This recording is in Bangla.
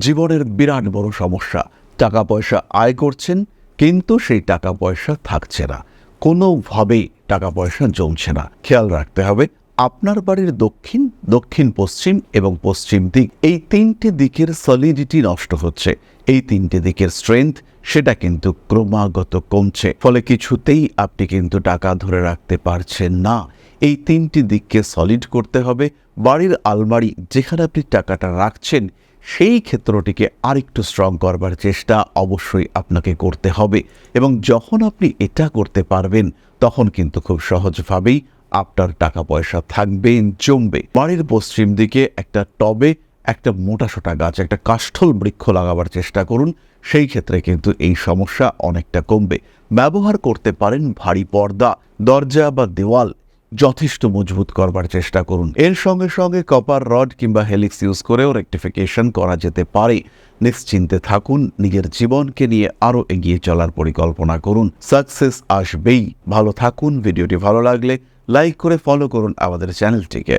জীবনের বিরাট বড় সমস্যা। টাকা পয়সা আয় করছেন, কিন্তু সেই টাকা পয়সা থাকছে না। কোনোভাবেই টাকা পয়সা জমছে না। খেয়াল রাখতে হবে, আপনার বাড়ির দক্ষিণ দক্ষিণ, পশ্চিম এবং পশ্চিম দিক এই তিনটে দিকের সলিডিটি নষ্ট হচ্ছে। এই তিনটে দিকের স্ট্রেংথ সেটা কিন্তু ক্রমাগত কমছে, ফলে কিছুতেই আপনি কিন্তু টাকা ধরে রাখতে পারছেন না। এই তিনটি দিককে সলিড করতে হবে। বাড়ির আলমারি যেখানে আপনি টাকাটা রাখছেন সেই ক্ষেত্রটিকে আরেকটু স্ট্রং করবার চেষ্টা অবশ্যই আপনাকে করতে হবে এবং যখন আপনি এটা করতে পারবেন, তখন কিন্তু খুব সহজভাবেই আপনার টাকা পয়সা থাকবে, জমবে। বাড়ির পশ্চিম দিকে একটা টবে একটা মোটাসোটা গাছ, একটা কাষ্ঠল বৃক্ষ লাগাবার চেষ্টা করুন, সেই ক্ষেত্রে কিন্তু এই সমস্যা অনেকটা কমবে। ব্যবহার করতে পারেন ভারী পর্দা, দরজা বা দেওয়াল যথেষ্ট মজবুত করবার চেষ্টা করুন। এর সঙ্গে সঙ্গে কপার রড কিংবা হেলিক্স ইউজ করেও রেকটিফিকেশন করা যেতে পারে। নিশ্চিন্তে থাকুন, নিজের জীবনকে নিয়ে আরও এগিয়ে চলার পরিকল্পনা করুন। সাকসেস আসবেই। ভালো থাকুন, ভিডিওটি ভালো লাগলে লাইক করে ফলো করুন আমাদের চ্যানেলটিকে